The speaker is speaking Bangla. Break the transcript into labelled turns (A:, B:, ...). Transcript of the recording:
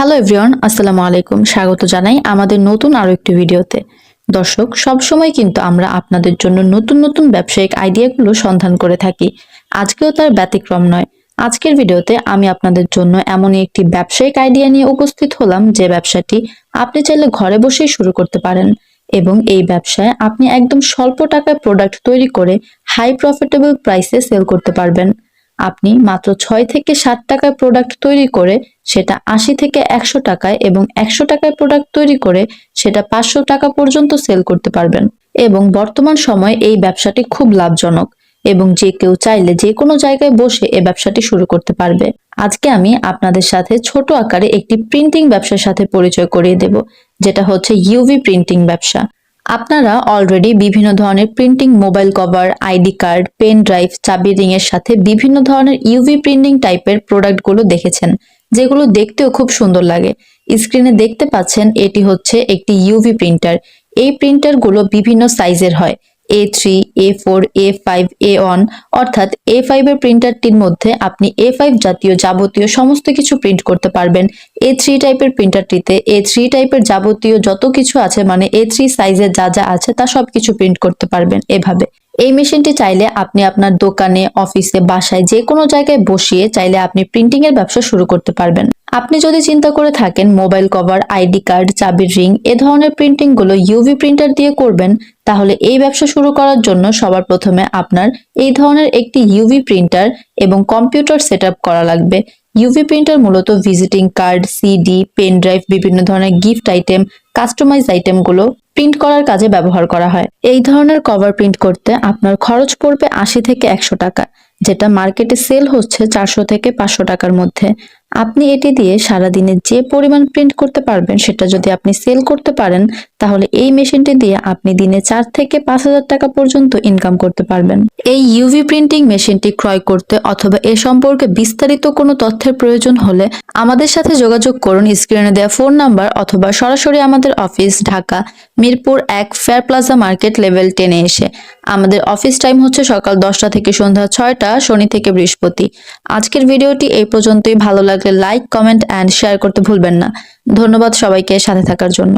A: হ্যালো এভরিওয়ান আসসালামু আলাইকুম। স্বাগত জানাই আমাদের নতুন আরও একটি ভিডিওতে। দর্শক, সবসময় কিন্তু আমরা আপনাদের জন্য নতুন নতুন ব্যবসায়িক আইডিয়াগুলো সন্ধান করে থাকি। আজকেও তার ব্যতিক্রম নয়। আজকের ভিডিওতে আমি আপনাদের জন্য এমনই একটি ব্যবসায়িক আইডিয়া নিয়ে উপস্থিত হলাম যে ব্যবসাটি আপনি চাইলে ঘরে বসেই শুরু করতে পারেন এবং এই ব্যবসায় আপনি একদম স্বল্প টাকায় প্রোডাক্ট তৈরি করে হাই প্রফিটেবল প্রাইসে সেল করতে পারবেন। আপনি মাত্র ছয় থেকে সাত টাকায় প্রোডাক্ট তৈরি করে সেটা আশি থেকে একশো টাকায় এবং একশো টাকায় প্রোডাক্ট তৈরি করে সেটা পাঁচশো টাকা পর্যন্ত সেল করতে পারবেন। এবং বর্তমান সময়ে এই ব্যবসাটি খুব লাভজনক এবং যে কেউ চাইলে যে কোনো জায়গায় বসে এ ব্যবসাটি শুরু করতে পারবে। আজকে আমি আপনাদের সাথে ছোট আকারে একটি প্রিন্টিং ব্যবসার সাথে পরিচয় করিয়ে দেব, যেটা হচ্ছে ইউভি প্রিন্টিং ব্যবসা। আপনারা অলরেডি বিভিন্ন ধরনের printing mobile cover ID card pen drive চাবি রিং এর সাথে বিভিন্ন ধরনের ইউভি প্রিন্টিং টাইপের প্রোডাক্টগুলো দেখেছেন, যেগুলো দেখতেও খুব সুন্দর লাগে। স্ক্রিনে দেখতে পাচ্ছেন, এটি হচ্ছে একটি ইউভি প্রিন্টার এই প্রিন্টারগুলো বিভিন্ন সাইজের হয়। A three A four A five A one অর্থাৎ এ ফাইভ এর প্রিন্টারটির মধ্যে আপনি এ ফাইভ জাতীয় যাবতীয় সমস্ত কিছু প্রিন্ট করতে পারবেন। এ থ্রি টাইপের প্রিন্টারটিতে এ থ্রি টাইপের যাবতীয় যত কিছু আছে মানে এ থ্রি সাইজের যা যা আছে, তা সব কিছু প্রিন্ট করতে পারবেন এভাবে। এই মেশিনটি চাইলে আপনি আপনার দোকানে, অফিসে, বাসায় যে কোনো জায়গায় বসিয়ে চাইলে আপনি প্রিন্টিং এর ব্যবসা শুরু করতে পারবেন। আপনি যদি চিন্তা করে থাকেন মোবাইল কভার আইডি কার্ড চাবির রিং এ ধরনের প্রিন্টিংগুলো ইউভি প্রিন্টার দিয়ে করবেন, তাহলে এই ব্যবসা শুরু করার জন্য সবার প্রথমে আপনার এই ধরনের একটি ইউভি প্রিন্টার এবং কম্পিউটার সেট করা লাগবে। ইউভি প্রিন্টার মূলত visiting card CD pen drive বিভিন্ন ধরনের গিফট আইটেম কাস্টমাইজ আইটেমগুলো প্রিন্ট করার কাজে ব্যবহার করা হয়। এই ধরনের কভার প্রিন্ট করতে আপনার খরচ পড়বে আশি থেকে একশো টাকা, যেটা মার্কেটে সেল হচ্ছে চারশো থেকে পাঁচশো টাকার মধ্যে। আপনি এটি দিয়ে সারাদিনে যে পরিমাণ প্রিন্ট করতে পারবেন সেটা যদি আপনি সেল করতে পারেন, তাহলে এই মেশিনটি দিয়ে আপনি দিনে চার থেকে পাঁচ হাজার টাকা পর্যন্ত ইনকাম করতে পারবেন। এই ইউভি প্রিন্টিং মেশিনটি ক্রয় করতে অথবা এ সম্পর্কে বিস্তারিত কোনো তথ্যের প্রয়োজন হলে আমাদের সাথে যোগাযোগ করুন। স্ক্রিনে দেওয়া ফোন নাম্বার অথবা সরাসরি আমাদের অফিস ঢাকা, মিরপুর এক ফেয়ার প্লাজা মার্কেট লেভেল টেনে এসে। আমাদের অফিস টাইম হচ্ছে সকাল দশটা থেকে সন্ধ্যা ছয়টা, শনি থেকে বৃহস্পতি। আজকের ভিডিওটি এই পর্যন্তই। ভালো লাগলে লাইক কমেন্ট অ্যান্ড শেয়ার করতে ভুলবেন না। ধন্যবাদ সবাইকে সাথে থাকার জন্য।